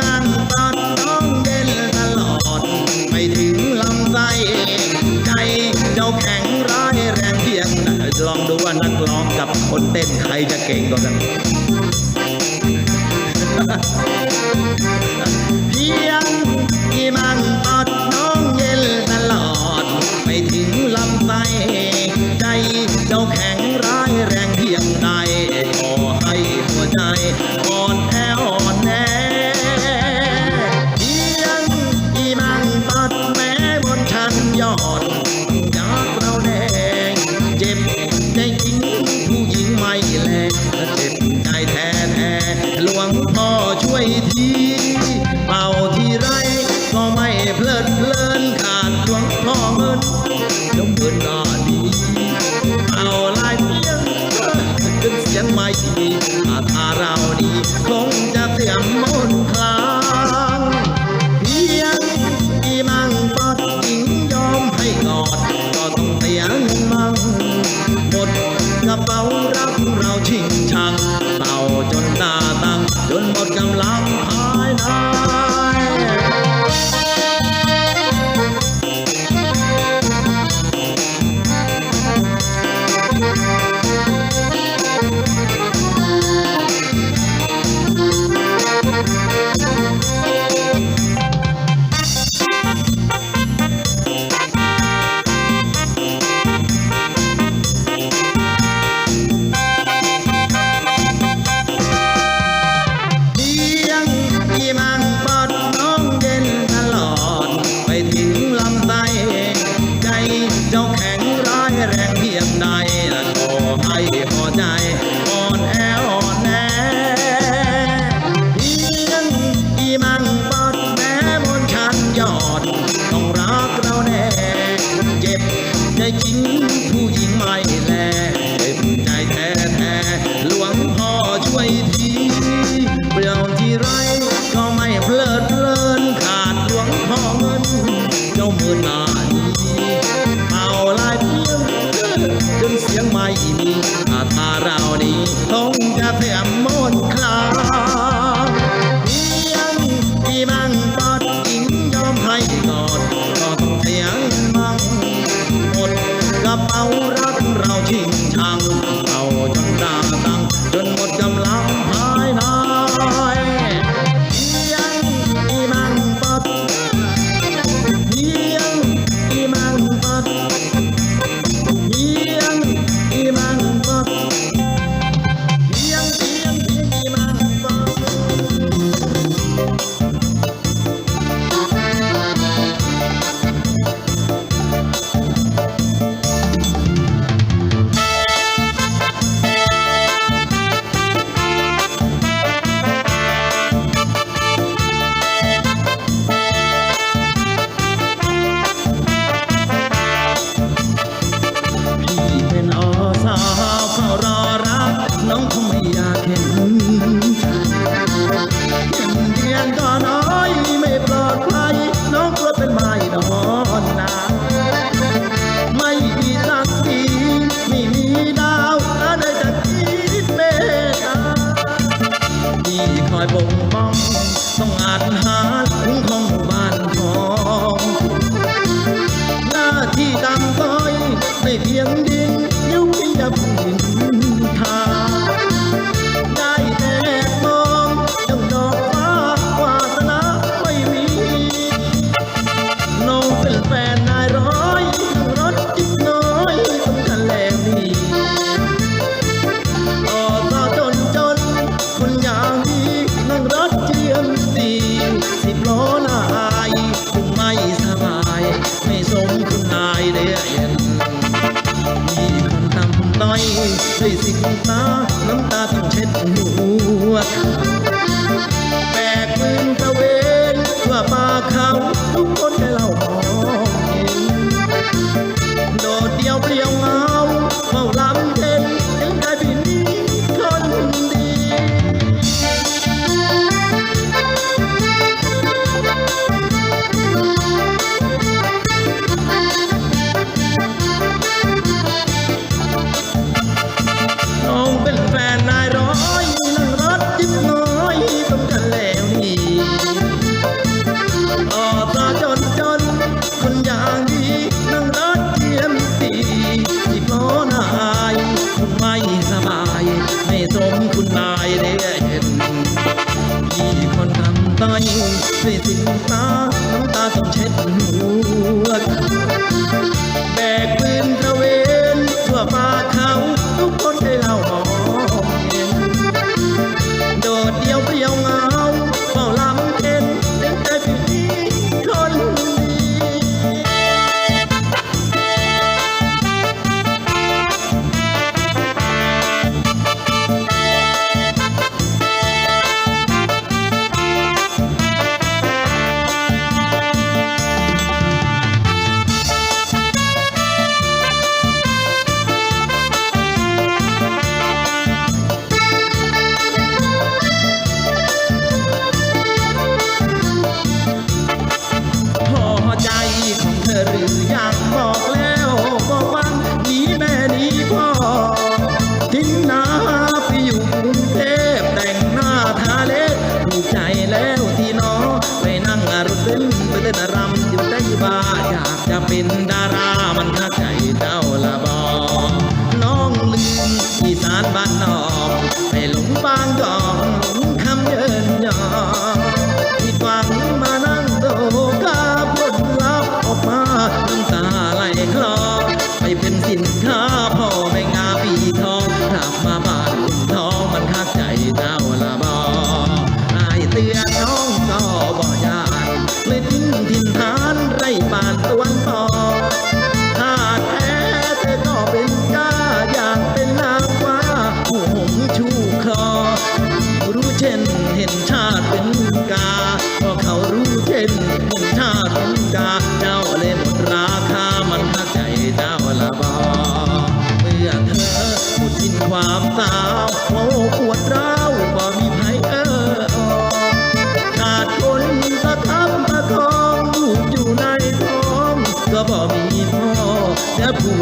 นั่งตอนต้องเย็นตลอด ไม่ถึงลำไส้ใจเจ้าแข็งร้ายแรงเพียงลองดูว่านักร้องกับคนเต้นใครจะเก่งกว่ากัน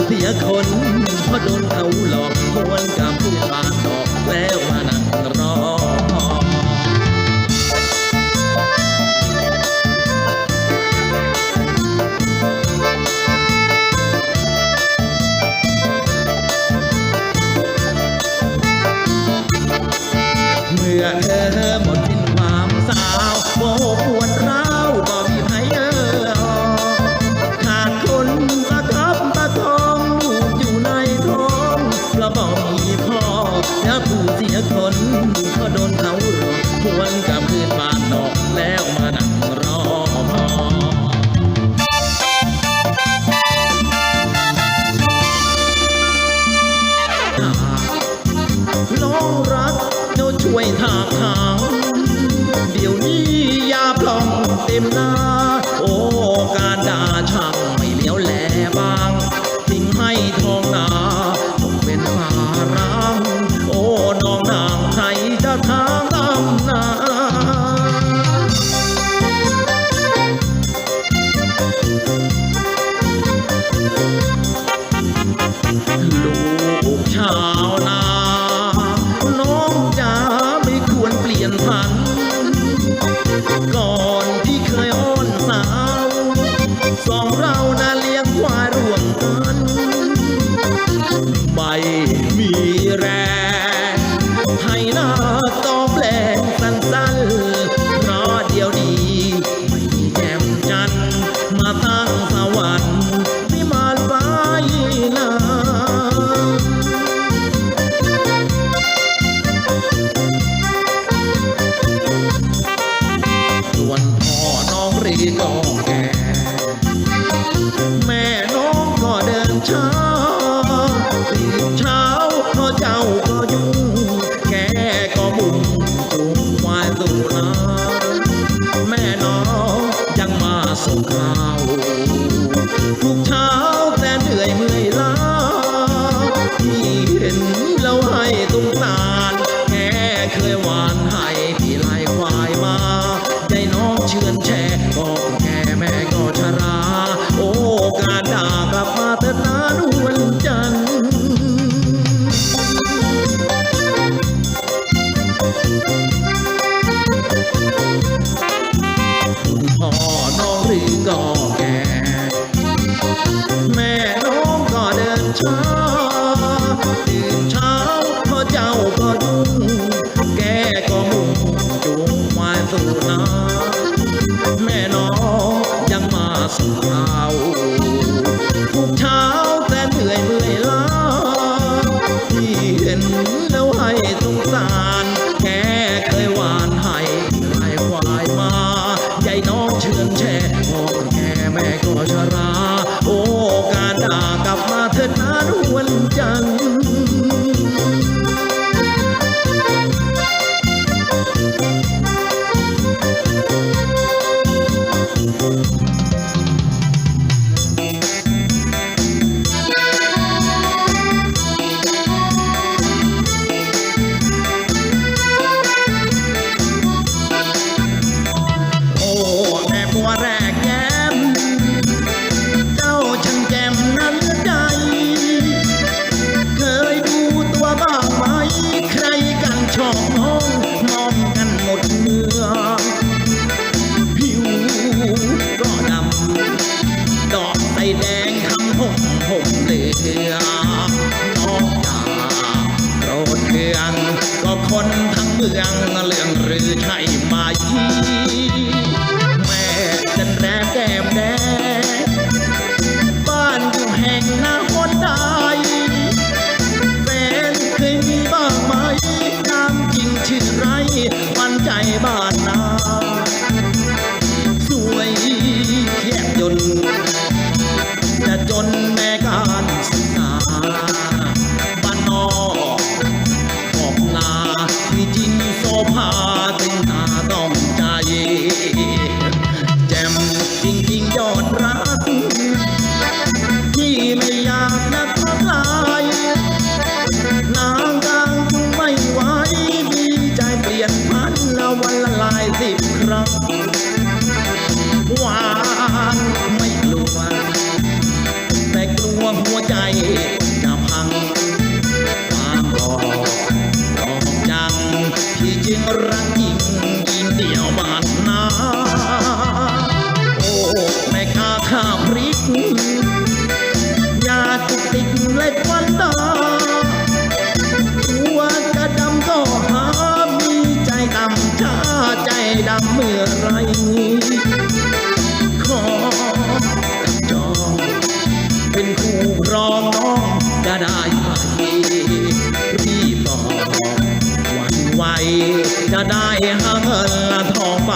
เสียคนเพราะโดนเขาหลอกทวนกับผู้บาดอกแล้วมานั่ง ใหันละทองไป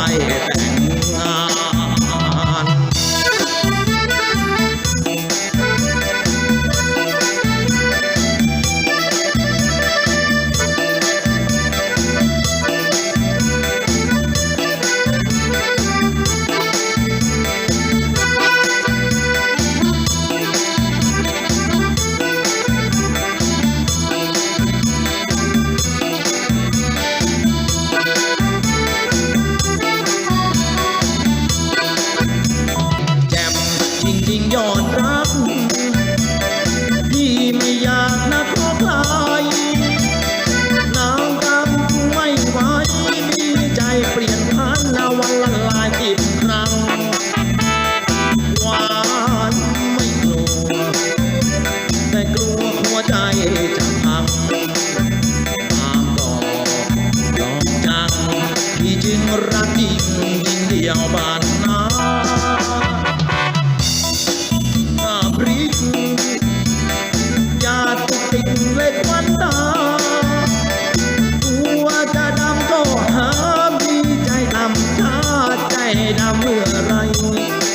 Thank you.